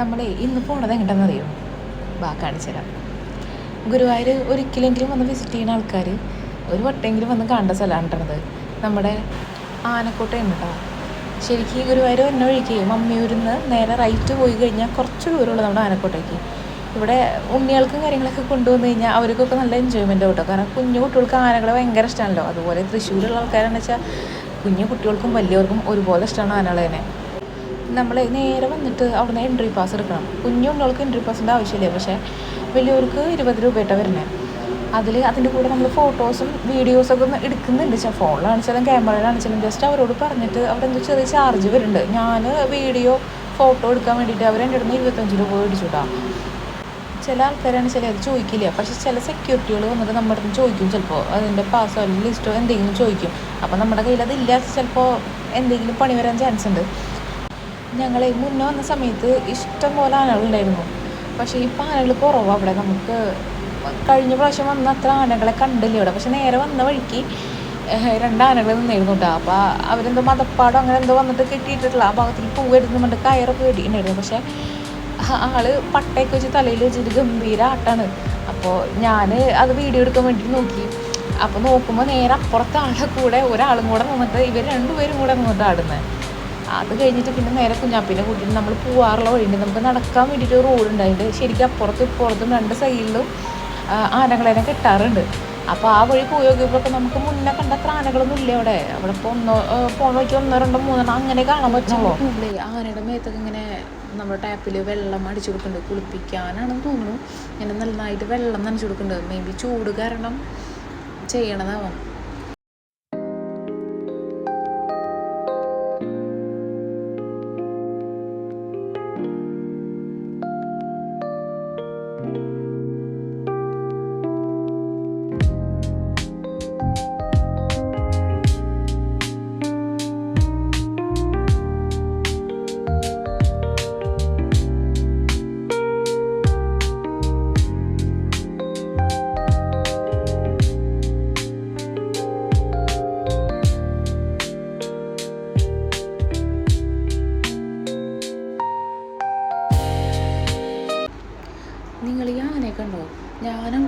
നമ്മളെ ഇന്ന് പോണത് എങ്ങോട്ടാണെന്ന് അറിയോ? ബാ കാണിച്ചു തരാം. ഗുരുവായൂർ ഒരിക്കലെങ്കിലും വന്ന് വിസിറ്റ് ചെയ്യുന്ന ആൾക്കാർ ഒരു വട്ടമെങ്കിലും വന്ന് കാണേണ്ട സ്ഥലമാണ് നമ്മുടെ ആനക്കോട്ടയാണ് കേട്ടോ. ശരിക്കും ഈ ഗുരുവായൂർ എന്നെ വഴിക്ക് മമ്മിയൂരിൽ നിന്ന് നേരെ റൈറ്റ് പോയി കഴിഞ്ഞാൽ കുറച്ച് ദൂരമുള്ളൂ നമ്മുടെ ആനക്കോട്ടയ്ക്ക് ഇവിടെ ഉണ്ണികൾക്കും കാര്യങ്ങളൊക്കെ കൊണ്ടുവന്നു കഴിഞ്ഞാൽ അവർക്കൊക്കെ നല്ല എൻജോയ്മെന്റ് കേട്ടോ. കാരണം കുഞ്ഞു കുട്ടികൾക്ക് ആനകളെ ഭയങ്കര ഇഷ്ടമാണല്ലോ. അതുപോലെ തൃശ്ശൂരുള്ള ആൾക്കാരെന്ന് വെച്ചാൽ കുഞ്ഞു കുട്ടികൾക്കും വലിയവർക്കും ഒരുപോലെ ഇഷ്ടമാണ് ആനകളെ തന്നെ. നമ്മൾ നേരെ വന്നിട്ട് അവിടുന്ന് എൻട്രി പാസ് എടുക്കണം. കുഞ്ഞു കുഞ്ഞുങ്ങൾക്ക് എൻട്രി പാസിന്റെ ആവശ്യമില്ല? പക്ഷേ വലിയവർക്ക് ഇരുപത് രൂപയായിട്ടാണ് വരുന്നത് അതിൽ അതിന്റെ കൂടെ നമ്മൾ ഫോട്ടോസും വീഡിയോസൊക്കെ ഒന്ന് എടുക്കുന്നുണ്ട്. വെച്ചാൽ ഫോണിലാണെച്ചാലും ക്യാമറയിലാണെച്ചാലും ജസ്റ്റ് അവരോട് പറഞ്ഞിട്ട് അവിടെ എന്തോ ചെറിയ ചാർജ് വരുന്നുണ്ട്. ഞാൻ വീഡിയോ ഫോട്ടോ എടുക്കാൻ വേണ്ടിയിട്ട് അവർ എന്റെ അടുത്ത് ഇരുപത്തഞ്ച് രൂപ മേടിച്ചുട്ടാ ചില ആൾക്കാരാണ് ചില അത് ചോദിക്കില്ല? പക്ഷേ ചില സെക്യൂരിറ്റികൾ വന്നിട്ട് നമ്മുടെ അടുത്ത് ചോദിക്കും ചിലപ്പോൾ അതിന്റെ പാസ്സോ അല്ലെങ്കിൽ ലിസ്റ്റോ എന്തെങ്കിലും ചോദിക്കും. അപ്പോൾ നമ്മുടെ കയ്യിൽ അതില്ല. ചിലപ്പോൾ എന്തെങ്കിലും പണി വരാൻ ചാൻസ് ഉണ്ട്. ഞങ്ങൾ മുന്നേ വന്ന സമയത്ത് ഇഷ്ടം പോലെ ആനകളുണ്ടായിരുന്നു പക്ഷേ ഇപ്പം ആനകൾ കുറവാണ് അവിടെ നമുക്ക് കഴിഞ്ഞ പ്രാവശ്യം വന്ന അത്ര ആനകളെ കണ്ടില്ല ഇവിടെ. പക്ഷെ നേരെ വന്ന വഴിക്ക് രണ്ട് ആനകൾ നിന്നായിരുന്നു കേട്ടോ. അപ്പോൾ അവരെന്തോ മതപ്പാടോ അങ്ങനെ എന്തോ വന്നിട്ട് കെട്ടിയിട്ടുള്ള ആ ഭാഗത്തേക്ക് പറഞ്ഞിട്ട് കയറൊക്കെ കെട്ടിയിട്ടുണ്ടായിരുന്നു പക്ഷെ ആൾ പട്ടയൊക്കെ വെച്ച് തലയിൽ വെച്ചിട്ട് ഗംഭീര ആട്ടാണ്. അപ്പോൾ ഞാൻ അത് വീഡിയോ എടുക്കാൻ വേണ്ടി നോക്കി. അപ്പോൾ നോക്കുമ്പോൾ നേരെ അപ്പുറത്തെ ആളുടെ കൂടെ ഒരാളും കൂടെ നിന്നിട്ട് ഇവർ രണ്ടുപേരും കൂടെ നിന്നിട്ട് ആടുന്നത് അത് കഴിഞ്ഞിട്ട് പിന്നെ നേരെ കുഞ്ഞാപ്പിനെ കൂട്ടിയിട്ട് നമ്മൾ പോവാറുള്ള വഴിയുണ്ട്. നമുക്ക് നടക്കാൻ വേണ്ടിയിട്ട് റോഡുണ്ട് അതിന്റെ ശരിക്കും അപ്പുറത്തും ഇപ്പുറത്തും രണ്ട് സൈഡിലും ആനകളെ കെട്ടാറുണ്ട്. അപ്പോൾ ആ വഴി പോയി നോക്കിയപ്പോൾ നമുക്ക് മുന്നേ കണ്ട ആനകളൊന്നും ഇല്ല അവിടെ? അവിടെ ഇപ്പോൾ ഒന്നോ പോണ വഴിക്ക് ഒന്നോ രണ്ടോ മൂന്നെണ്ണം അങ്ങനെ കാണാൻ പറ്റുള്ളൂ ആനയുടെ മേത്തൊക്കെ ഇങ്ങനെ നമ്മുടെ ടാപ്പിൽ വെള്ളം അടിച്ചു കൊടുക്കുന്നുണ്ട് കുളിപ്പിക്കാനാണെന്ന് തോന്നുന്നു. ഇങ്ങനെ നന്നായിട്ട് വെള്ളം നനച്ചു കൊടുക്കുന്നുണ്ട് മേ ബി ചൂട് കാരണം ചെയ്യണതാവാം.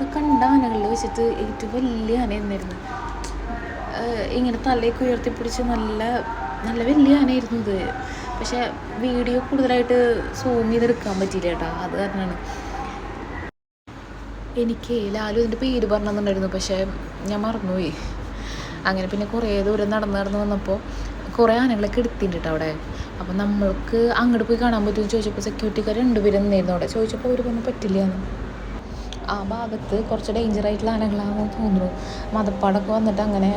ഞാനവിടെ കണ്ട ആനകളിൽ വെച്ചിട്ട് ഏറ്റവും വലിയ ആന എന്നായിരുന്നു ഇങ്ങനെ തലയൊക്കെ ഉയർത്തിപ്പിടിച്ച് നല്ല നല്ല വലിയ ആനയായിരുന്നു ഇത്. പക്ഷെ വീഡിയോ കൂടുതലായിട്ട് സൂം ചെയ്തെടുക്കാൻ പറ്റിയില്ല കേട്ടോ. അത് കാരണമാണ്. എനിക്ക് ലാലു ഇതിന്റെ പേര് പറഞ്ഞിട്ടുണ്ടായിരുന്നു പക്ഷേ ഞാൻ മറന്നുപോയി. അങ്ങനെ പിന്നെ കുറേ ദൂരം നടന്ന് നടന്ന് വന്നപ്പോൾ കുറേ ആനകളൊക്കെ എടുത്തിട്ടുണ്ട് അവിടെ. അപ്പം നമ്മൾക്ക് അങ്ങോട്ട് പോയി കാണാൻ പറ്റുമെന്ന് ചോദിച്ചപ്പോൾ സെക്യൂരിറ്റിക്കാർ രണ്ടുപേരും നിന്നായിരുന്നു അവിടെ. ചോദിച്ചപ്പോൾ അവർ പറഞ്ഞു പറ്റില്ല എന്ന്. ആ ഭാഗത്ത് കുറച്ച് ഡേഞ്ചർ ആയിട്ടുള്ള ആനകളാണെന്ന് തോന്നുന്നു. മതപ്പാടൊക്കെ വന്നിട്ട് അങ്ങനെ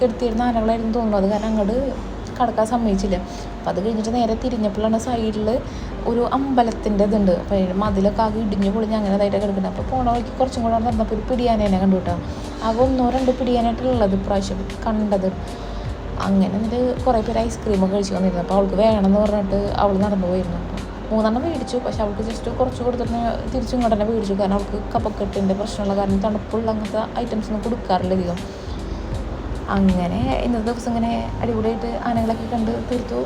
കെടുത്തിയിരുന്ന ആനകളായിരുന്നു തോന്നുന്നു. അത് കാരണം അങ്ങോട്ട് കടക്കാൻ സമ്മതിച്ചില്ല. അപ്പം അത് കഴിഞ്ഞിട്ട് നേരെ തിരിഞ്ഞപ്പോഴാണ് സൈഡിൽ ഒരു അമ്പലത്തിന്റെ ഇതുണ്ട്. അപ്പോൾ അതിന്റെ മതിലൊക്കെ ആകെ ഇടിഞ്ഞ് പൊളിഞ്ഞ് അങ്ങനെ ഇതായിട്ട് കിടക്കുന്നത് അപ്പോൾ പോണ വഴിക്ക് കുറച്ചും കൂടെ നടന്നപ്പോൾ ഒരു പിടിയാനേനെ കണ്ടു കേട്ടോ. ആകെ ഒന്നോ രണ്ടോ പിടിയാനായിട്ടുള്ളത് ഇപ്രാവശ്യം കണ്ടത്. അങ്ങനെ എന്നിട്ട് കുറേ പേര് ഐസ്ക്രീമൊക്കെ കഴിച്ചു വന്നിരുന്നു. അപ്പോൾ അവൾക്ക് വേണമെന്ന് പറഞ്ഞിട്ട് അവൾ നടന്നു പോയിരുന്നു. അപ്പോൾ മൂന്നെണ്ണം മേടിച്ചു. പക്ഷെ അവൾക്ക് ജസ്റ്റ് കുറച്ച് കൊടുത്തിട്ട് തിരിച്ചും ഇങ്ങോട്ട് തന്നെ മേടിച്ചു. കാരണം അവൾക്ക് കപ്പക്കെട്ടിന്റെ പ്രശ്നമുള്ള കാരണം തണുപ്പുള്ള അങ്ങനത്തെ ഐറ്റംസ് ഒന്നും കൊടുക്കാറില്ല അധികം. അങ്ങനെ ഇന്നത്തെ ദിവസം ഇങ്ങനെ അടിപൊളിയായിട്ട് ആനകളൊക്കെ കണ്ട് തീർത്തു.